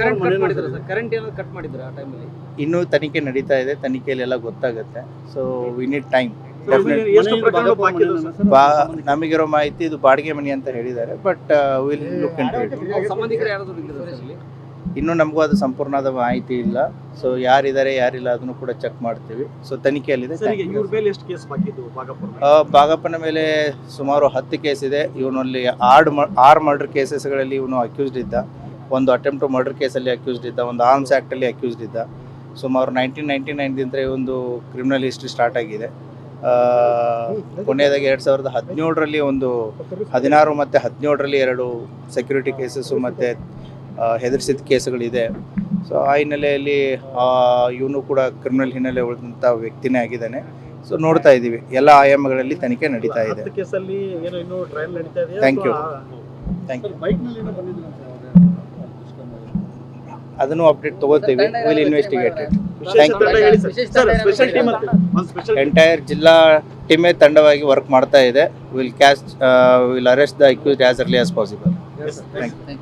Current cut ಮಾಡಿದ್ರ sir. Current ಏನಾದ್ರು cut ಮಾಡಿದ್ರ ಆ ಟೈಮಲ್ಲಿ ಇನ್ನೂ ತನಿಖೆ ನಡೀತಾ ಇದೆ. ತನಿಖೆಯಲ್ಲಿ ಎಲ್ಲ ಗೊತ್ತಾಗುತ್ತೆ ಸೊ ವಿ ನೀಡ್ ಟೈಮ್ ಎಷ್ಟು ಪ್ರಕರಣ ಬಾಕಿ ಸರ್? ಬಾ ನಮಗಿರೋ ಮಾಹಿತಿ ಇದು ಬಾಡಿಗೆ ಮನೆ ಅಂತ ಹೇಳಿದ್ದಾರೆ. ಬಟ್ ವಿಲ್ ಲುಕ್ ಇನ್ನೂ ನಮಗೂ ಅದು ಸಂಪೂರ್ಣವಾದ ಮಾಹಿತಿ ಇಲ್ಲ. ಸೊ ಯಾರಿದ್ದಾರೆ ಯಾರಿಲ್ಲ ಅದನ್ನು ಕೂಡ ಚೆಕ್ ಮಾಡ್ತೀವಿ. ಸೊ ತನಿಖೆಯಲ್ಲಿದೆ. ಭಾಗಪ್ಪನ ಮೇಲೆ ಸುಮಾರು ಹತ್ತು ಕೇಸ್ ಇದೆ. ಇವನಲ್ಲಿ ಆರ್ಡ್ ಆರ್ ಮರ್ಡರ್ ಕೇಸಸ್ಗಳಲ್ಲಿ ಇವನು ಅಕ್ಯೂಸ್ಡ್ ಇದ್ದ. ಒಂದು ಅಟೆಂಪ್ಟ್ ಮರ್ಡರ್ ಕೇಸಲ್ಲಿ ಅಕ್ಯೂಸ್ಡ್ ಇದ್ದ ಒಂದು ಆರ್ಮ್ಸ್ ಆ್ಯಕ್ಟಲ್ಲಿ ಅಕ್ಯೂಸ್ಡ್ ಇದ್ದ. ಸುಮಾರು ನೈನ್ಟೀನ್ ನೈಂಟಿ ನೈನ್ದಿಂದ ಒಂದು ಕ್ರಿಮಿನಲ್ ಹಿಸ್ಟ್ರಿ ಸ್ಟಾರ್ಟ್ ಆಗಿದೆ. ಕೊನೆಯದಾಗಿ ಎರಡು ಸಾವಿರದ ಹದಿನೇಳರಲ್ಲಿ ಒಂದು ಹದಿನಾರು ಮತ್ತು ಹದಿನೇಳರಲ್ಲಿ ಎರಡು ಸೆಕ್ಯೂರಿಟಿ ಕೇಸಸ್ಸು ಮತ್ತು ಹೆದರಿಸಿದ ಕೇಸುಗಳಿದೆ. ಸೊ ಆ ಹಿನ್ನೆಲೆಯಲ್ಲಿ ಇವನು ಕೂಡ ಕ್ರಿಮಿನಲ್ ಹಿನ್ನೆಲೆ ಉಳಿದಂಥ ವ್ಯಕ್ತಿನೇ ಆಗಿದ್ದಾನೆ. ಸೊ ನೋಡ್ತಾ ಇದ್ದೀವಿ. ಎಲ್ಲ ಆಯಾಮಗಳಲ್ಲಿ ತನಿಖೆ ನಡೀತಾ ಇದೆ. ಥ್ಯಾಂಕ್ ಯು ಥ್ಯಾಂಕ್ ಯು ಅದನ್ನು ಅಪ್ಡೇಟ್ ತಗೋತೀವಿ ವಿಲ್ ಇನ್ವೆಸ್ಟಿಗೇಟ್ ಇಟ್ ಎಂಟೈರ್ ಜಿಲ್ಲಾ ಟೀಮೇ ತಂಡವಾಗಿ ವರ್ಕ್ ಮಾಡ್ತಾ ಇದೆ. Will catch will arrest the accused as early as possible thank you